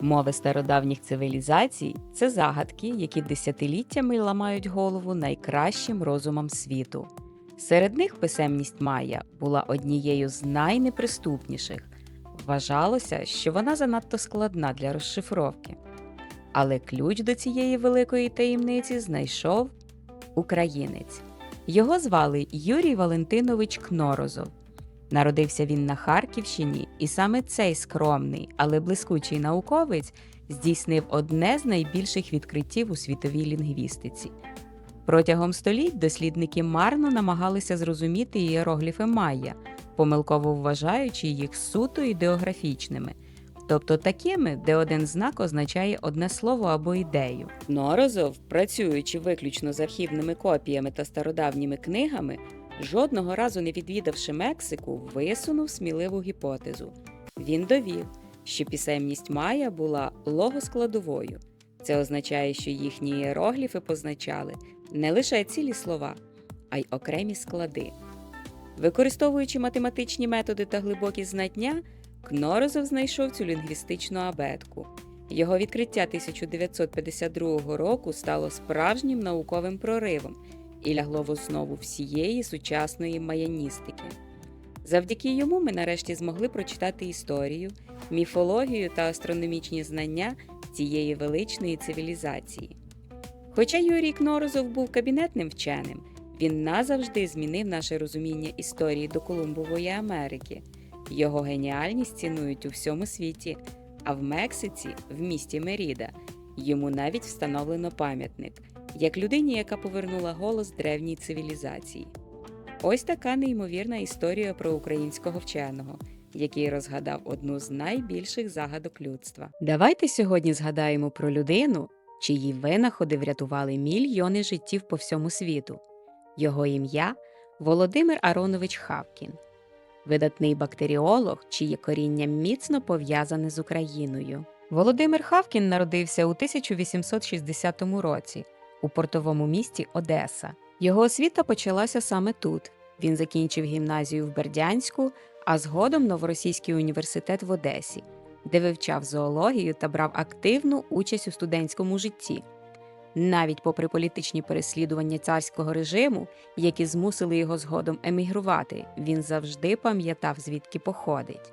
Мови стародавніх цивілізацій це загадки, які десятиліттями ламають голову найкращим розумам світу. Серед них писемність Майя була однією з найнеприступніших. Вважалося, що вона занадто складна для розшифровки. Але ключ до цієї великої таємниці знайшов українець. Його звали Юрій Валентинович Кнорозов. Народився він на Харківщині, і саме цей скромний, але блискучий науковець здійснив одне з найбільших відкриттів у світовій лінгвістиці. Протягом століть дослідники марно намагалися зрозуміти ієрогліфи Майя, помилково вважаючи їх суто ідеографічними, тобто такими, де один знак означає одне слово або ідею. Норозов, працюючи виключно з архівними копіями та стародавніми книгами, жодного разу не відвідавши Мексику, висунув сміливу гіпотезу. Він довів, що писемність Майя була логоскладовою. Це означає, що їхні іерогліфи позначали не лише цілі слова, а й окремі склади. Використовуючи математичні методи та глибокі знання, Кнорозов знайшов цю лінгвістичну абетку. Його відкриття 1952 року стало справжнім науковим проривом і лягло в основу всієї сучасної маяністики. Завдяки йому ми нарешті змогли прочитати історію, міфологію та астрономічні знання цієї величної цивілізації. Хоча Юрій Кнорозов був кабінетним вченим, він назавжди змінив наше розуміння історії до Колумбової Америки. Його геніальність цінують у всьому світі, а в Мексиці, в місті Меріда, йому навіть встановлено пам'ятник як людині, яка повернула голос древній цивілізації. Ось така неймовірна історія про українського вченого, який розгадав одну з найбільших загадок людства. Давайте сьогодні згадаємо про людину, чиї винаходи врятували мільйони життів по всьому світу. Його ім'я Володимир Аронович Хавкін, видатний бактеріолог, чиє коріння міцно пов'язане з Україною. Володимир Хавкін народився у 1860 році у портовому місті Одеса. Його освіта почалася саме тут. Він закінчив гімназію в Бердянську, а згодом Новоросійський університет в Одесі, де вивчав зоологію та брав активну участь у студентському житті. Навіть попри політичні переслідування царського режиму, які змусили його згодом емігрувати, він завжди пам'ятав, звідки походить.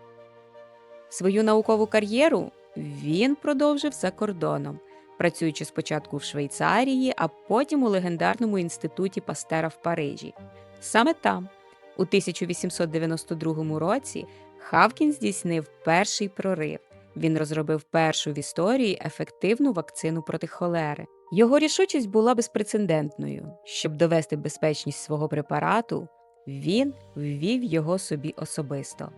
Свою наукову кар'єру він продовжив за кордоном, працюючи спочатку в Швейцарії, а потім у легендарному інституті Пастера в Парижі. Саме там, у 1892 році, Хавкін здійснив перший прорив. Він розробив першу в історії ефективну вакцину проти холери. Його рішучість була безпрецедентною. Щоб довести безпечність свого препарату, він ввів його собі особисто.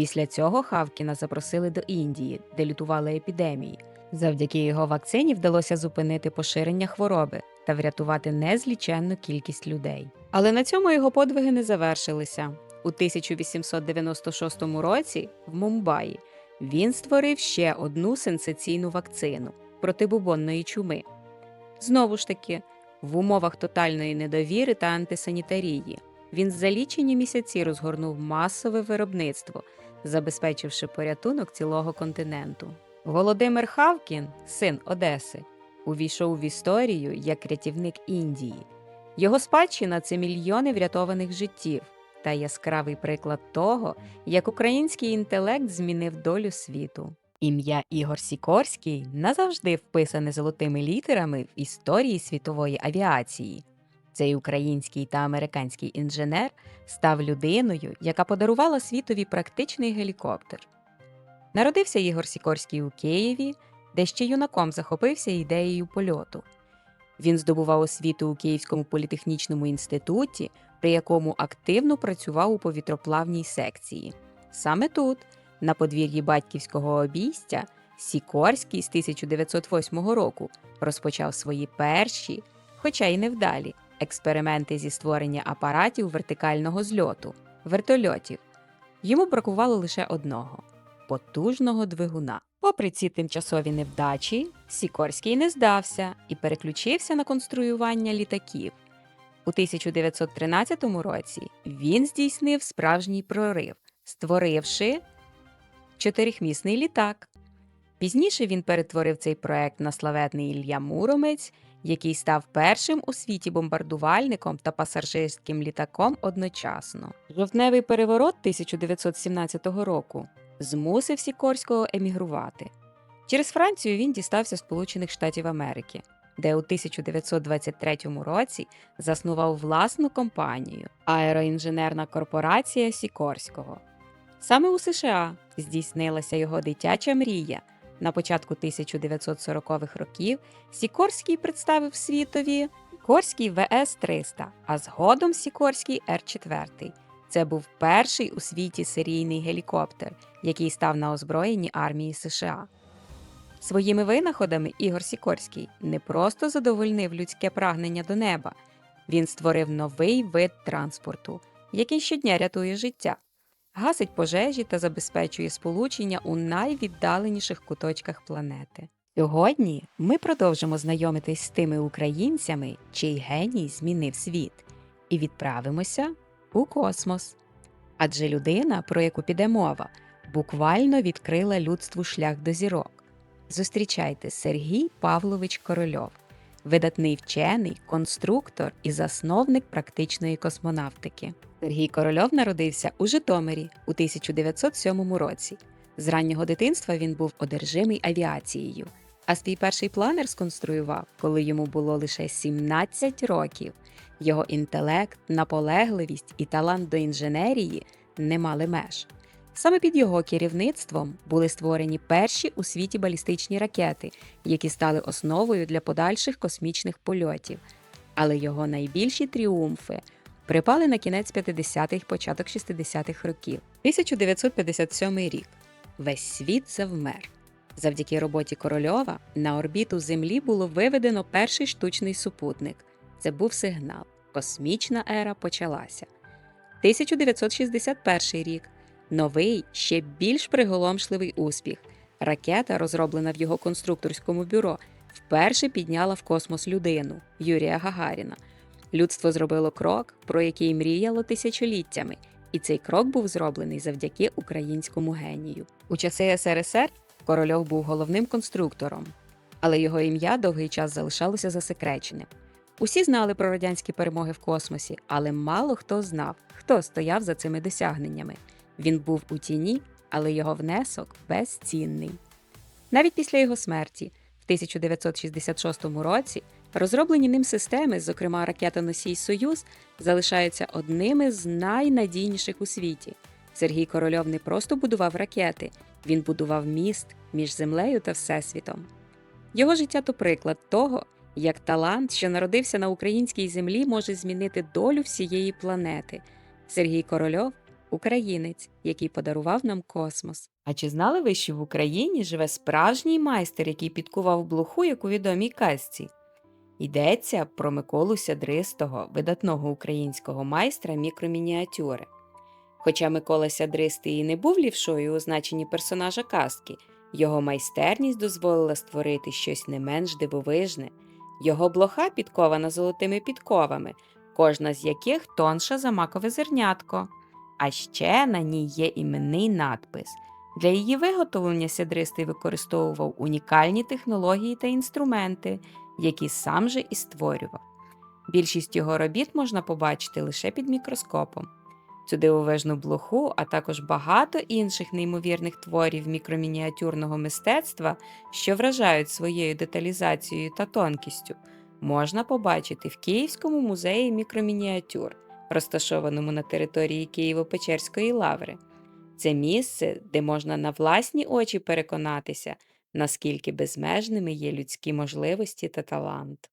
Після цього Хавкіна запросили до Індії, де лютували епідемії. Завдяки його вакцині вдалося зупинити поширення хвороби та врятувати незліченну кількість людей. Але на цьому його подвиги не завершилися. У 1896 році в Мумбаї він створив ще одну сенсаційну вакцину проти бубонної чуми. Знову ж таки, в умовах тотальної недовіри та антисанітарії він за лічені місяці розгорнув масове виробництво, забезпечивши порятунок цілого континенту. Володимир Хавкін, син Одеси, увійшов в історію як рятівник Індії. Його спадщина це мільйони врятованих життів та яскравий приклад того, як український інтелект змінив долю світу. Ім'я Ігор Сікорський назавжди вписане золотими літерами в історії світової авіації. Цей український та американський інженер став людиною, яка подарувала світові практичний гелікоптер. Народився Ігор Сікорський у Києві, де ще юнаком захопився ідеєю польоту. Він здобував освіту у Київському політехнічному інституті, при якому активно працював у повітроплавній секції. Саме тут, на подвір'ї батьківського обійстя, Сікорський з 1908 року розпочав свої перші, хоча й невдалі, експерименти зі створення апаратів вертикального зльоту вертольотів. Йому бракувало лише одного потужного двигуна. Попри ці тимчасові невдачі, Сікорський не здався і переключився на конструювання літаків. У 1913 році він здійснив справжній прорив, створивши чотирихмісний літак. Пізніше він перетворив цей проект на славетний Ілля Муромець, який став першим у світі бомбардувальником та пасажирським літаком одночасно. Жовтневий переворот 1917 року змусив Сікорського емігрувати. Через Францію він дістався Сполучених Штатів Америки, де у 1923 році заснував власну компанію Аероінженерна корпорація Сікорського. Саме у США здійснилася його дитяча мрія. На початку 1940-х років Сікорський представив світові Сікорський ВС-300, а згодом Сікорський Р-4. Це був перший у світі серійний гелікоптер, який став на озброєнні армії США. Своїми винаходами Ігор Сікорський не просто задовольнив людське прагнення до неба, він створив новий вид транспорту, який щодня рятує життя, гасить пожежі та забезпечує сполучення у найвіддаленіших куточках планети. Сьогодні ми продовжимо знайомитись з тими українцями, чий геній змінив світ, і відправимося у космос. Адже людина, про яку піде мова, буквально відкрила людству шлях до зірок. Зустрічайте Сергій Павлович Корольов, видатний вчений, конструктор і засновник практичної космонавтики. Сергій Корольов народився у Житомирі у 1907 році. З раннього дитинства він був одержимий авіацією, а свій перший планер сконструював, коли йому було лише 17 років. Його інтелект, наполегливість і талант до інженерії не мали меж. Саме під його керівництвом були створені перші у світі балістичні ракети, які стали основою для подальших космічних польотів. Але його найбільші тріумфи припали на кінець 50-х, початок 60-х років. 1957 рік. Весь світ завмер. Завдяки роботі Корольова на орбіту Землі було виведено перший штучний супутник. Це був сигнал. Космічна ера почалася. 1961 рік. Новий, ще більш приголомшливий успіх. Ракета, розроблена в його конструкторському бюро, вперше підняла в космос людину Юрія Гагаріна. Людство зробило крок, про який мріяло тисячоліттями, і цей крок був зроблений завдяки українському генію. У часи СРСР Корольов був головним конструктором, але його ім'я довгий час залишалося засекреченим. Усі знали про радянські перемоги в космосі, але мало хто знав, хто стояв за цими досягненнями. Він був у тіні, але його внесок безцінний. Навіть після його смерті, в 1966 році, розроблені ним системи, зокрема ракетоносій Союз, залишаються одними з найнадійніших у світі. Сергій Корольов не просто будував ракети, він будував міст між землею та всесвітом. Його життя то приклад того, як талант, що народився на українській землі, може змінити долю всієї планети. Сергій Корольов українець, який подарував нам космос. А чи знали ви, що в Україні живе справжній майстер, який підкував блоху, як у відомій казці? Йдеться про Миколу Сядристого, видатного українського майстра мікромініатюри. Хоча Микола Сядристий і не був лівшою у значенні персонажа казки, його майстерність дозволила створити щось не менш дивовижне. Його блоха підкована золотими підковами, кожна з яких тонша за макове зернятко. А ще на ній є іменний надпис. Для її виготовлення сядристий використовував унікальні технології та інструменти, які сам же і створював. Більшість його робіт можна побачити лише під мікроскопом. Цю дивовижну блоху, а також багато інших неймовірних творів мікромініатюрного мистецтва, що вражають своєю деталізацією та тонкістю, можна побачити в Київському музеї мікромініатюр, розташованому на території Києво-Печерської лаври. Це місце, де можна на власні очі переконатися, наскільки безмежними є людські можливості та талант.